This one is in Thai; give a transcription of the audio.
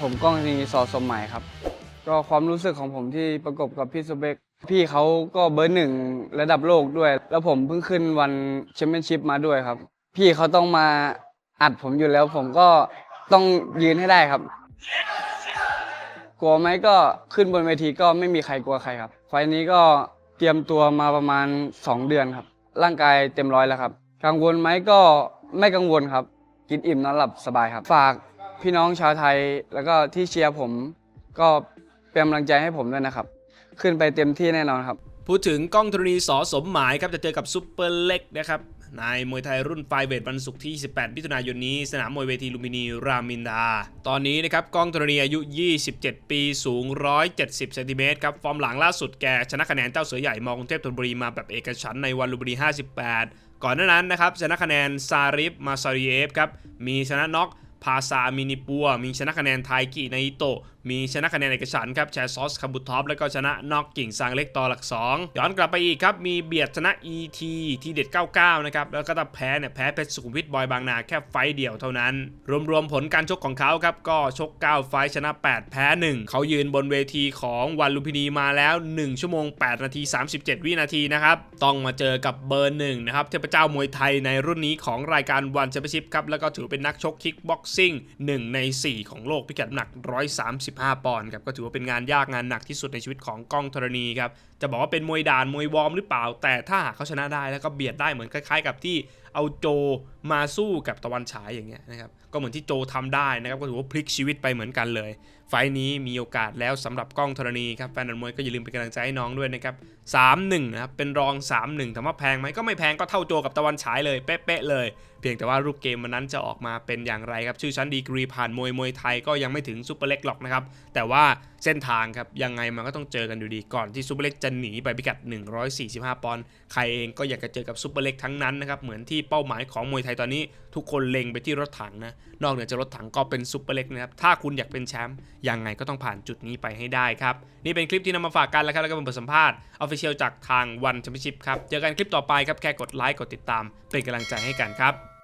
ผมก้องนีสอสมหมายครับ ก็ความรู้สึกของผมที่ประกบกับพี่สุเบกพี่เขาก็เบอร์หนึ่งระดับโลกด้วย แล้วผมเพิ่งขึ้นวันแชมเปี้ยนชิพมาด้วยครับ พี่เขาต้องมาอัดผมอยู่แล้ว ผมก็ต้องยืนให้ได้ครับ กลัวไหมก็ขึ้นบนเวทีก็ไม่มีใครกลัวใครครับ ไฟล์นี้ก็เตรียมตัวมาประมาณ 2 เดือนครับ ร่างกายเต็มร้อยแล้วครับ กังวลไหมก็ ไม่กังวลครับ กินอิ่มนอนหลับสบายครับ ฝากพี่น้องชาวไทยแล้วก็ที่เชียร์ผมก็เป็นกำลังใจให้ผมด้วยนะครับ ขึ้นไปเต็มที่แน่นอนครับ พูดถึงกล้องธรณีสอสมหมายครับจะเจอกับซุปเปอร์เล็กนะครับในมวยไทยรุ่นไฟเวทวันศุกร์ที่28มิถุนายนนี้ สนามมวยเวทีลุมพินีรามินทราตอนนี้นะครับกล้องธรณีอายุ 27 ปีสูง 170 เซนติเมตรครับ ฟอร์มหลังล่าสุดแกชนะคะแนนเจ้าเสือใหญ่มองเทพธนบุรีมาแบบเอกฉันในวันลุมพินี 58 ก่อนหน้านั้นนะครับชนะคะแนนซาริฟมาซาริเอฟครับมีชนะน็อกพาซามินิปัว มีชนะคะแนนไทกิไนโตะ มีชนะคะแนนเอกฉันครับแชร์ซอสคัมบุท็อปแล้วก็ชนะน็อกกิ่งซางเล็กต่อหลัก 2 ย้อนกลับไปอีกครับ มีเบียดชนะ ET ทีเด็ด 99 นะครับ แล้วก็ถ้าแพ้เนี่ยแพ้เพชรสุขุมวิทบอยบางนาแค่ไฟเดียวเท่านั้น รวมๆผลการชกของเขาครับ ก็ชก 9 ไฟชนะ 8 แพ้ 1 เขายืนบนเวทีของวันลุมพินีมาแล้ว 1 ชั่วโมง 8 นาที 37 วินาทีนะครับ ต้องมาเจอกับเบอร์หนึ่งนะครับเทพเจ้ามวยไทยในรุ่นนี้ของรายการวันแชมเปี้ยนชิพครับแล้วก็ถือเป็นนักชกคิกบ็อกซิ่ง1ใน 4 ของโลกพิกัดน้ำหนัก135ปอนด์ครับก็ถือว่าเป็นงานยากงานหนักที่สุดในชีวิตของก้องธรณีครับจะบอกว่าเป็นมวยด่านมวยวอร์มหรือเปล่า แต่ถ้าหากเขาชนะได้แล้วก็เบียดได้เหมือนคล้ายๆ กับที่เอาโจมาสู้กับตะวันฉายอย่างเงี้ยนะครับก็เหมือนที่โจทำได้นะครับก็ถือว่าพลิกชีวิตไปเหมือนกันเลย ไฟล์นี้มีโอกาสแล้วสำหรับกล้องธรณีครับแฟนมวยก็อย่าลืมเป็นกำลังใจให้น้องด้วยนะครับ3-1นะครับเป็นรอง 3-1ถามว่าแพงไหมก็ไม่แพงก็เท่าโจกับตะวันฉายเลยเป๊ะๆเลย เพียงแต่ว่ารูปเกมวันนั้นจะออกมาเป็นอย่างไรครับชื่อชั้นดีกรีผ่านมวยมวยไทยก็ยังไม่ถึงซูเปอร์เล็กหรอกนะครับแต่ว่าเส้นทางครับยังไงมันก็ต้องเจอกันอยู่ดีก่อนที่ซูเปอร์เล็กจะหนีไปพิกัด 145 ปอนด์ใครเองก็อยากจะเจอกับซูเปอร์เล็กทั้งนั้นนะครับ เหมือนที่เป้าหมายของมวยไทยตอนนี้ ทุกคนเล็งไปที่รถถังนะ นอกเหนือจากรถถังก็เป็นซูเปอร์เล็กนะครับ ถ้าคุณอยากเป็นแชมป์ยังไงก็ต้องผ่านจุดนี้ไปให้ได้ครับ นี่เป็นคลิปที่นำมาฝากกันแล้วครับ แล้วก็เป็นบทสัมภาษณ์ออฟฟิเชียลจากทางวันแชมเปี้ยนชิพครับ เจอกันคลิปต่อไปครับ แค่กดไลค์ กดติดตาม เป็นกำลังใจให้กันครับ